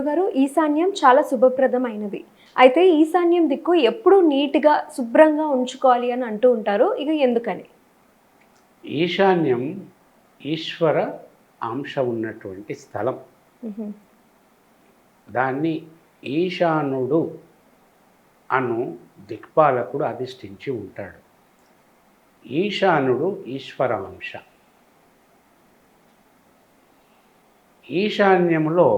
గురుగారు ఈశాన్యం చాలా శుభప్రదమైనది. అయితే ఈశాన్యం దిక్కు ఎప్పుడూ నీట్గా శుభ్రంగా ఉంచుకోవాలి అని అంటూ ఉంటారు. ఇక ఎందుకని? ఈశాన్యం ఈశ్వర అంశ ఉన్నటువంటి స్థలం. దాన్ని ఈశానుడు అను దిక్పాలకుడు అధిష్ఠించి ఉంటాడు. ఈశానుడు ఈశ్వర అంశ. ఈశాన్యంలో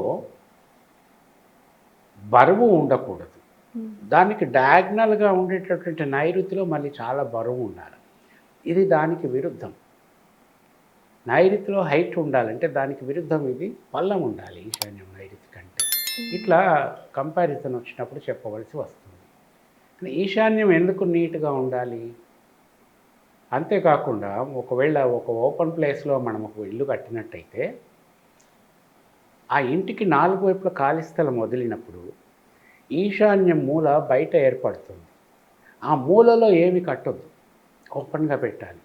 బరువు ఉండకూడదు. దానికి డయాగ్నల్గా ఉండేటటువంటి నైరుతిలో మళ్ళీ చాలా బరువు ఉండాలి. ఇది దానికి విరుద్ధం. నైరుతిలో హైట్ ఉండాలంటే దానికి విరుద్ధం ఇది పల్లం ఉండాలి ఈశాన్యం నైరుతి కంటే. ఇట్లా కంపారిజన్ వచ్చినప్పుడు చెప్పవలసి వస్తుంది. కానీ ఈశాన్యం ఎందుకు నీట్గా ఉండాలి? అంతేకాకుండా ఒకవేళ ఒక ఓపెన్ ప్లేస్లో మనం ఒక ఇల్లు కట్టినట్టయితే ఆ ఇంటికి నాలుగు వైపుల ఖాళీ స్థలం వదిలినప్పుడు ఈశాన్యం మూల బయట ఏర్పడుతుంది. ఆ మూలలో ఏమి కట్టదు ఓపెన్గా పెట్టాలి.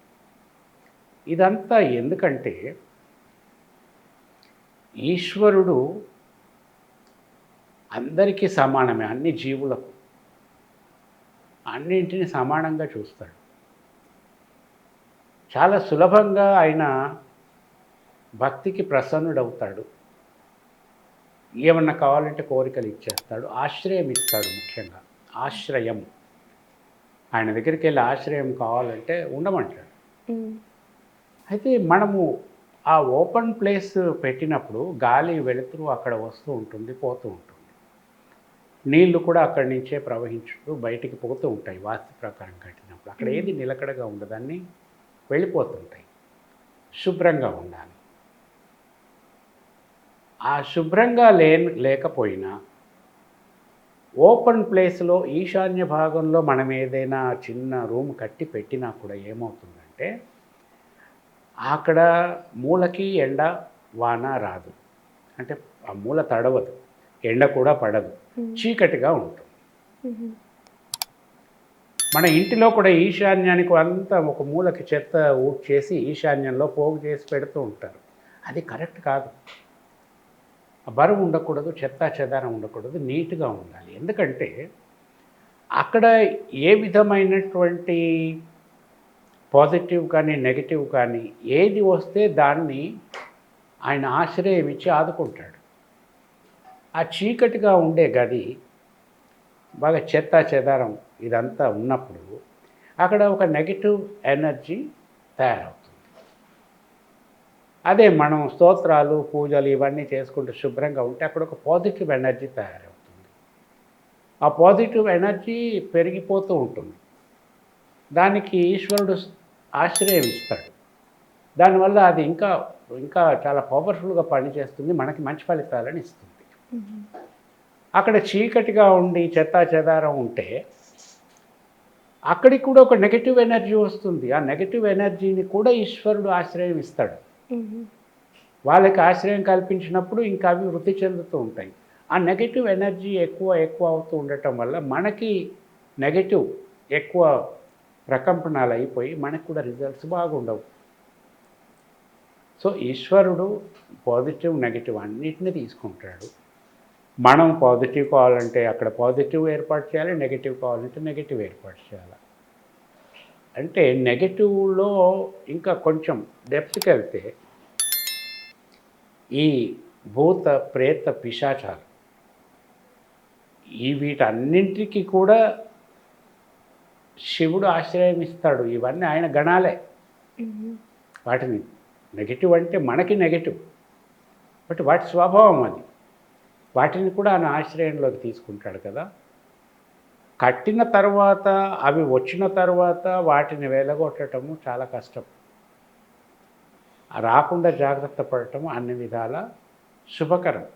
ఇదంతా ఎందుకంటే ఈశ్వరుడు అందరికీ సమానమే అన్ని జీవులకు. అన్నింటిని సమానంగా చూస్తాడు. చాలా సులభంగా ఆయన భక్తికి ప్రసన్నుడవుతాడు. ఏమన్నా కావాలంటే కోరికలు ఇచ్చేస్తాడు ఆశ్రయం ఇస్తాడు ముఖ్యంగా. ఆశ్రయం. ఆయన దగ్గరికి వెళ్ళి ఆశ్రయం కావాలంటే ఉండమంటాడు. అయితే మనము ఆ ఓపెన్ ప్లేస్ పెట్టినప్పుడు గాలి వెలుతురు అక్కడ వస్తూ ఉంటుంది పోతూ ఉంటుంది. నీళ్ళు కూడా అక్కడి నుంచే ప్రవహించుతూ బయటికి పోతూ ఉంటాయి వాస్తు ప్రకారం కట్టినప్పుడు. అక్కడ ఏది నిలకడగా ఉండదాన్ని వెళ్ళిపోతుంటాయి. శుభ్రంగా ఉండాలి. ఆ శుభ్రంగా లే లేకపోయినా ఓపెన్ ప్లేస్లో ఈశాన్య భాగంలో మనం ఏదైనా చిన్న రూమ్ కట్టి పెట్టినా కూడా ఏమవుతుందంటే అక్కడ మూలకి ఎండ వాన రాదు. అంటే ఆ మూల తడవదు. ఎండ కూడా పడదు. చీకటిగా ఉంటుంది. మన ఇంటిలో కూడా ఈశాన్యానికి అంతా ఒక మూలకి చెత్త ఊడ్ చేసి ఈశాన్యంలో పోగు చేసి పెడుతూ ఉంటారు. అది కరెక్ట్ కాదు. బరువు ఉండకూడదు చెత్త చెదారం ఉండకూడదు నీట్గా ఉండాలి. ఎందుకంటే అక్కడ ఏ విధమైనటువంటి పాజిటివ్ కానీ నెగిటివ్ కానీ ఏది వస్తే దాన్ని ఆయన ఆశ్రయం ఇచ్చి ఆదుకుంటాడు. ఆ చీకటిగా ఉండే గది బాగా చెత్త చెదారం ఇదంతా ఉన్నప్పుడు అక్కడ ఒక నెగిటివ్ ఎనర్జీ తయారవుతుంది. అదే మనం స్తోత్రాలు పూజలు ఇవన్నీ చేసుకుంటూ శుభ్రంగా ఉంటే అక్కడ ఒక పాజిటివ్ ఎనర్జీ తయారవుతుంది. ఆ పాజిటివ్ ఎనర్జీ పెరిగిపోతూ ఉంటుంది. దానికి ఈశ్వరుడు ఆశ్రయం ఇస్తాడు. దానివల్ల అది ఇంకా ఇంకా చాలా పవర్ఫుల్గా పనిచేస్తుంది మనకి మంచి ఫలితాలను ఇస్తుంది. అక్కడ చీకటిగా ఉండి చెత్తా చెదారం ఉంటే అక్కడికి కూడా ఒక నెగటివ్ ఎనర్జీ వస్తుంది. ఆ నెగటివ్ ఎనర్జీని కూడా ఈశ్వరుడు ఆశ్రయం ఇస్తాడు. వాళ్ళకి ఆశ్రయం కల్పించినప్పుడు ఇంకా అవి వృద్ధి చెందుతూ ఉంటాయి. ఆ నెగటివ్ ఎనర్జీ ఎక్కువ ఎక్కువ అవుతూ ఉండటం వల్ల మనకి నెగటివ్ ఎక్కువ ప్రకంపనాలు అయిపోయి మనకు కూడా రిజల్ట్స్ బాగుండవు. సో ఈశ్వరుడు పాజిటివ్ నెగిటివ్ అన్నిటిని తీసుకుంటాడు. మనం పాజిటివ్ కావాలంటే అక్కడ పాజిటివ్ ఏర్పాటు చేయాలి నెగిటివ్ కావాలంటే నెగిటివ్ ఏర్పాటు చేయాలి. అంటే నెగిటివ్లో ఇంకా కొంచెం డెప్త్కి వెళ్తే ఈ భూత ప్రేత పిశాచాలు ఈ వీటన్నింటికి కూడా శివుడు ఆశ్రయం ఇస్తాడు. ఇవన్నీ ఆయన గణాలే. వాటిని నెగిటివ్ అంటే మనకి నెగిటివ్. బట్ వాటి స్వభావం అది. వాటిని కూడా ఆయన ఆశ్రయంలోకి తీసుకుంటాడు కదా. కట్టిన తర్వాత అవి వచ్చిన తర్వాత వాటిని వెలగొట్టడము చాలా కష్టం. రాకుండా జాగ్రత్త పడటం అన్ని విధాల శుభకరం.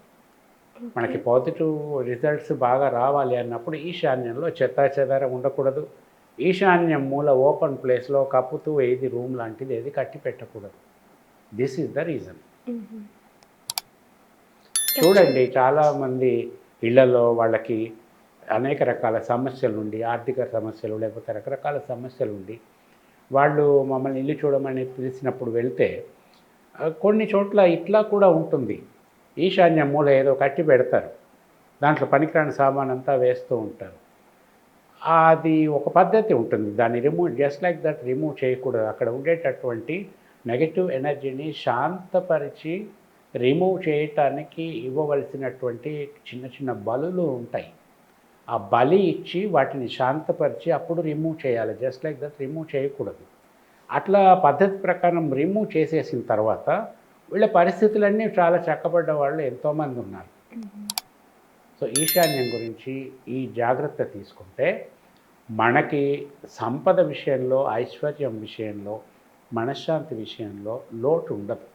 మనకి పాజిటివ్ రిజల్ట్స్ బాగా రావాలి అన్నప్పుడు ఈశాన్యంలో చెత్త చెదారం ఉండకూడదు. ఈశాన్యం మూల ఓపెన్ ప్లేస్లో కప్పుతూ ఏది రూమ్ లాంటిది ఏది కట్టి పెట్టకూడదు. This is the reason. చూడండి చాలామంది ఇళ్ళలో వాళ్ళకి అనేక రకాల సమస్యలు ఉండి ఆర్థిక సమస్యలు లేకపోతే రకరకాల సమస్యలు ఉండి వాళ్ళు మమ్మల్ని ఇల్లు చూడమని పిలిచినప్పుడు వెళ్తే కొన్ని చోట్ల ఇట్లా కూడా ఉంటుంది. ఈశాన్య మూల ఏదో కట్టి పెడతారు. దాంట్లో పనికిరాని సామాన్ అంతా వేస్తూ ఉంటారు. అది ఒక పద్ధతి ఉంటుంది. దాన్ని remove just like that remove చేయకూడదు. అక్కడ ఉండేటటువంటి నెగటివ్ ఎనర్జీని శాంతపరిచి రిమూవ్ చేయటానికి ఇవ్వవలసినటువంటి చిన్న చిన్న బలులు ఉంటాయి. ఆ బలి ఇచ్చి వాటిని శాంతపరిచి అప్పుడు రిమూవ్ చేయాలి. జస్ట్ లైక్ దట్ రిమూవ్ చేయకూడదు. అట్లా పద్ధతి ప్రకారం రిమూవ్ చేసేసిన తర్వాత వీళ్ళ పరిస్థితులన్నీ చాలా చక్కబడ్డ వాళ్ళు ఎంతోమంది ఉన్నారు. సో ఈశాన్యం గురించి ఈ జాగ్రత్త తీసుకుంటే మనకి సంపద విషయంలో ఐశ్వర్యం విషయంలో మనశ్శాంతి విషయంలో లోటు ఉండదు.